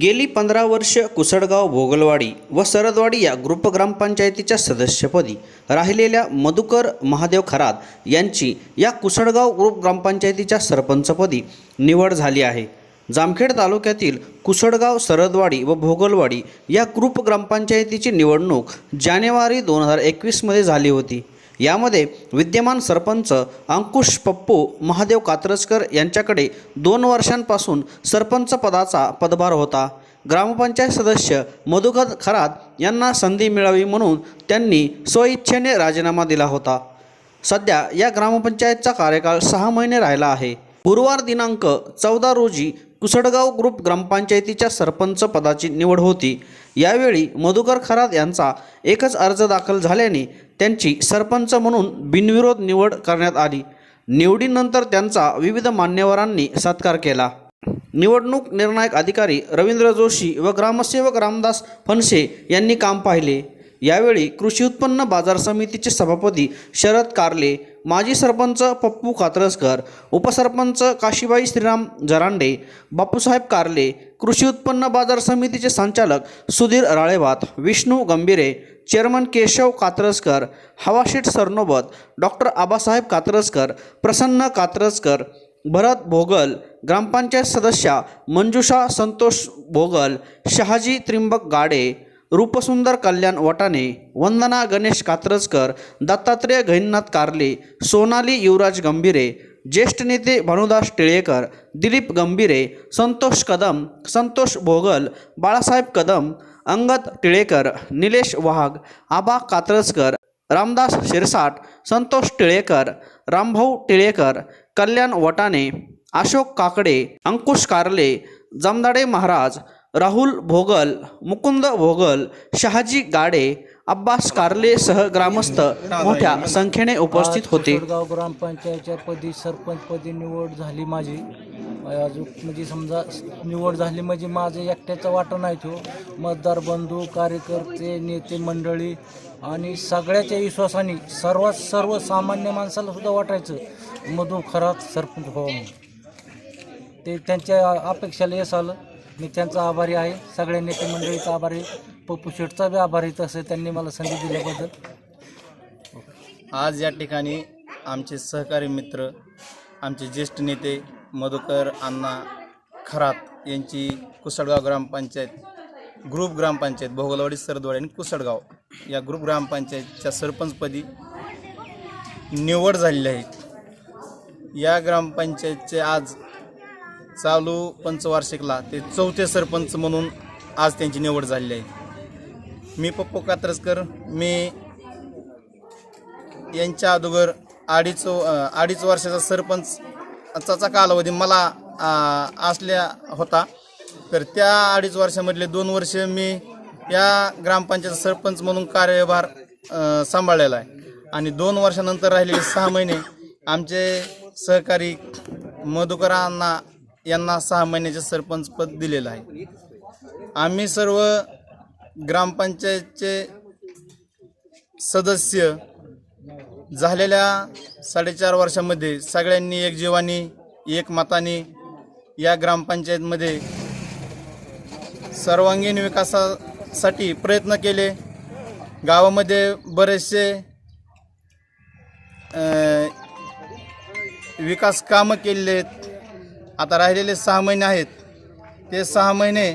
गेली पंधरा वर्ष कुसडगाव भोगलवाडी व सरदवाडी या ग्रुप ग्रामपंचायतीच्या सदस्यपदी राहिलेल्या मधुकर महादेव खरात यांची या कुसडगाव ग्रुप ग्रामपंचायतीच्या सरपंचपदी निवड झाली आहे. जामखेड तालुक्यातील कुसडगाव सरदवाडी व भोगलवाडी या ग्रुप ग्रामपंचायतीची निवडणूक जानेवारी दोन हजार एकवीसमध्ये झाली होती. यामध्ये विद्यमान सरपंच अंकुश पप्पू महादेव कात्रजकर यांच्याकडे दोन वर्षांपासून सरपंच पदाचा पदभार होता. ग्रामपंचायत सदस्य मधुकर खरात यांना संधी मिळावी म्हणून त्यांनी स्वइच्छेने राजीनामा दिला होता. सध्या या ग्रामपंचायतचा कार्यकाळ सहा महिने राहिला आहे. गुरुवार दिनांक चौदा रोजी कुसडगाव ग्रुप ग्रामपंचायतीच्या सरपंच पदाची निवड होती. यावेळी मधुकर खरात यांचा एकच अर्ज दाखल झाल्याने त्यांची सरपंच म्हणून बिनविरोध निवड करण्यात आली. निवडीनंतर त्यांचा विविध मान्यवरांनी सत्कार केला. निवडणूक निर्णायक अधिकारी रवींद्र जोशी व ग्रामसेवक रामदास फणसे यांनी काम पाहिले. यावेळी कृषी उत्पन्न बाजार समितीचे सभापती शरद कारले माजी सरपंच पप्पू कात्रजकर उपसरपंच काशीबाई श्रीराम जरांडे बापूसाहेब कारले कृषी उत्पन्न बाजार समितीचे संचालक सुधीर राळेभात विष्णू गंभीरे चेअरमन केशव कात्रजकर हवाशेठ सरनोबत डॉक्टर आबासाहेब कात्रजकर प्रसन्न कात्रजकर भरत भोगल ग्रामपंचायत सदस्या मंजुषा संतोष भोगल शहाजी त्रिंबक गाडे रूपसुंदर कल्याण वटाने वंदना गणेश कात्रजकर दत्तात्रेय गहिनाथ कारले सोनाली युवराज गंभीरे ज्येष्ठ नेते भानुदास टिळेकर दिलीप गंभीरे संतोष कदम संतोष भोगल बाळासाहेब कदम अंगद टिळेकर निलेश वाघ आबा कात्रजकर रामदास शिरसाट संतोष टिळेकर रामभाऊ टिळेकर कल्याण वटाने अशोक काकडे अंकुश कारले जमदाडे महाराज राहुल भोगल मुकुंद भोगल शहाजी गाडे अब्बास कारलेसह ग्रामस्थ मोठ्या संख्येने उपस्थित होते. कोसरगाव ग्रामपंचायतच्या पदी सरपंच पदी निवड झाली माझी. अजून म्हणजे समजा निवड झाली म्हणजे माझं एकट्याचा वाटा नाही तो. मतदार बंधू कार्यकर्ते नेते मंडळी आणि सगळ्याच्या विश्वासाने सर्वात सर्वसामान्य माणसाला सुद्धा वाटायचं मधू खरात सरपंच व्हावं ते त्यांच्या अपेक्षाला यश आलं. मी त्यांचा आभारी आहे. सगळ्या नेते मंडळीचा आभारी पप्पू शेठचा बी आभारी तसं त्यांनी मला संधी दिल्याबद्दल. आज या ठिकाणी आमचे सहकारी मित्र आमचे ज्येष्ठ नेते मधुकर अण्णा खरात यांची कुसळगाव ग्रामपंचायत ग्रुप ग्रामपंचायत भोगलवाडी सरदवाडी आणि कुसळगाव या ग्रुप ग्रामपंचायतच्या सरपंचपदी निवड झालेली आहे. या ग्रामपंचायतचे आज चालू पंचवार्षिकला ते चौथे सरपंच म्हणून आज त्यांची निवड झालेली आहे. मी पप्पू कात्रजकर मी यांच्या अगोदर अडीच अडीच वर्षाचा सरपंचचा कालावधी मला असल्या होता. तर त्या अडीच वर्षामधले दोन वर्ष मी या ग्रामपंचायत सरपंच म्हणून कार्यभार सांभाळलेला आहे. आणि दोन वर्षानंतर राहिलेले सहा महिने आमचे सहकारी मधुकरांना यांना सहा महिन्याचे सरपंचपद दिलेलं आहे. आम्ही सर्व ग्रामपंचायतचे सदस्य झालेल्या साडेचार वर्षामध्ये सगळ्यांनी एक जीवानी एक मताने या ग्रामपंचायतमध्ये सर्वांगीण विकासासाठी प्रयत्न केले. गावामध्ये बरेचसे विकास कामं केलेत. आहेत आता राहिलेले सहा महिने आहेत. ते सहा महिने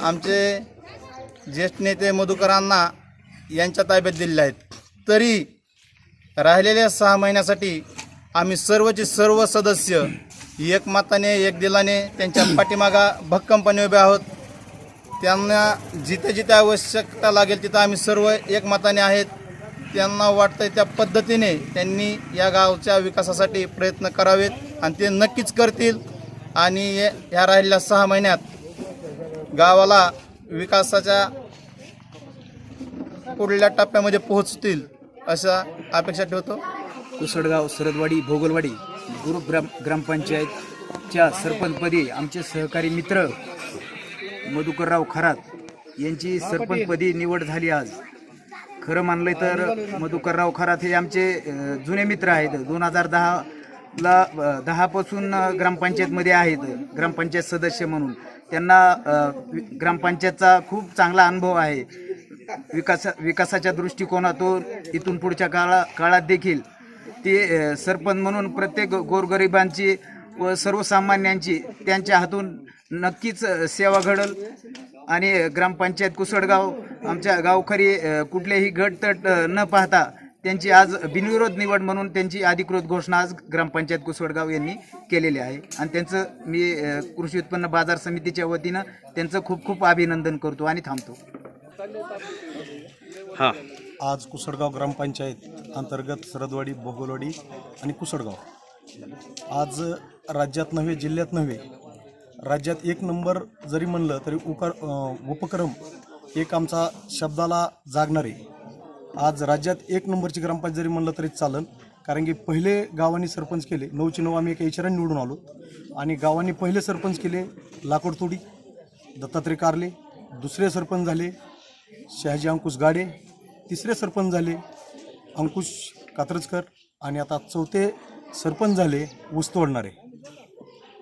आमचे ज्येष्ठ नेते मधुकरांना यांच्या ताब्यात दिलेले आहेत. तरी राहिलेल्या सहा महिन्यासाठी आम्ही सर्वचे सर्व सदस्य एकमताने एक दिलाने त्यांच्या पाठीमागा भक्कमपणे उभे आहोत. त्यांना जिथे जिथे आवश्यकता लागेल तिथं आम्ही सर्व एकमताने आहेत. त्यांना वाटतंय त्या पद्धतीने त्यांनी या गावच्या विकासासाठी प्रयत्न करावेत आणि ते नक्कीच करतील. आणि या ह्या राहिलेल्या सहा महिन्यात गावाला विकासाच्या पुढल्या टप्प्यामध्ये पोहोचतील अशा अपेक्षा ठेवतो. उसडगाव सरदवाडी भोगलवाडी गुरु ग्राम ग्रामपंचायतच्या सरपंचपदी आमचे सहकारी मित्र मधुकरराव खरात यांची सरपंचपदी निवड झाली आज. खरं मानलं तर मधुकरराव खरात हे आमचे जुने मित्र आहेत. दोन हजार दहा ला दहापासून ग्रामपंचायतमध्ये आहेत ग्रामपंचायत सदस्य म्हणून. त्यांना ग्रामपंचायतचा खूप चांगला अनुभव आहे. विकास विकासाच्या दृष्टिकोनातून इथून पुढच्या काळा काळात देखील ते सरपंच म्हणून प्रत्येक गोरगरिबांची व सर्वसामान्यांची त्यांच्या हातून नक्कीच सेवा घडल. आणि ग्रामपंचायत कुसडगाव आमच्या गावकरी कुठलेही गटतट न पाहता त्यांची आज बिनविरोध निवड म्हणून त्यांची अधिकृत घोषणा आज ग्रामपंचायत कुसवडगाव यांनी केलेली आहे. आणि त्यांचं मी कृषी उत्पन्न बाजार समितीच्या वतीनं त्यांचं खूप खूप अभिनंदन करतो आणि थांबतो. हां. आज कुसडगाव ग्रामपंचायत अंतर्गत सरदवाडी भोगलवाडी आणि कुसडगाव. आज राज्यात नव्हे जिल्ह्यात नव्हे राज्यात एक नंबर जरी म्हणलं तरी उकर उपक्रम एक आमचा शब्दाला जागणारे. आज राज्यात एक नंबरची ग्रामपंचायत जरी म्हणलं तरी चालेल. कारण की पहिले गावांनी सरपंच केले. नऊचे नऊ आम्ही एका इचाराने निवडून आलो. आणि गावांनी पहिले सरपंच केले लाकोडतोडी दत्तात्रय कारले दुसरे सरपंच झाले शहाजी अंकुश गाडे तिसरे सरपंच झाले अंकुश कात्रजकर आणि आता चौथे सरपंच झाले ऊस तोडणारे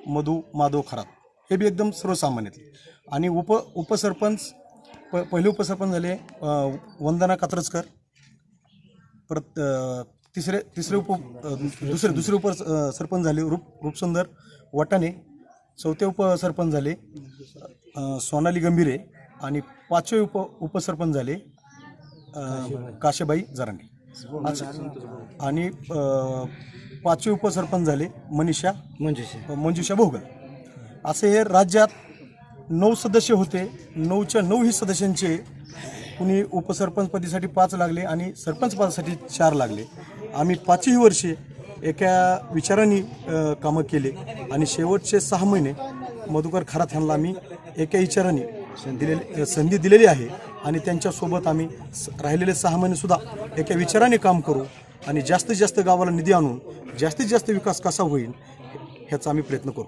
मधु माधव खरात. हे बी एकदम सर्वसामान्यातले. आणि उप उपसरपंच प पहिले उपसरपंच झाले वंदना कात्रजकर. परत तिसरे तिसरे उप दुसरे दुसरे उप सरपंच झाले रूप रूपसुंदर वटाणे. चौथे उपसरपंच झाले सोनाली गंभीरे. आणि पाचवे उप उपसरपंच झाले काशेबाई जरांगे. अच्छा. आणि पाचवे उपसरपंच झाले मनीषा मंजुषा. मंजुषा भोगल असे हे राज्यात नऊ सदस्य होते. नऊच्या नऊही सदस्यांचे कुणी उपसरपंचपदीसाठी पाच लागले आणि सरपंचपदासाठी चार लागले. आम्ही पाचही वर्षे एका विचारांनी कामं केले आणि शेवटचे सहा महिने मधुकर खरात यांना आम्ही एका विचाराने दिलेली संधी दिलेली आहे आणि त्यांच्यासोबत आम्ही राहिलेले सहा महिनेसुद्धा एका विचाराने काम करू आणि जास्तीत जास्त गावाला निधी आणून जास्तीत जास्त विकास कसा होईल ह्याचा आम्ही प्रयत्न करू.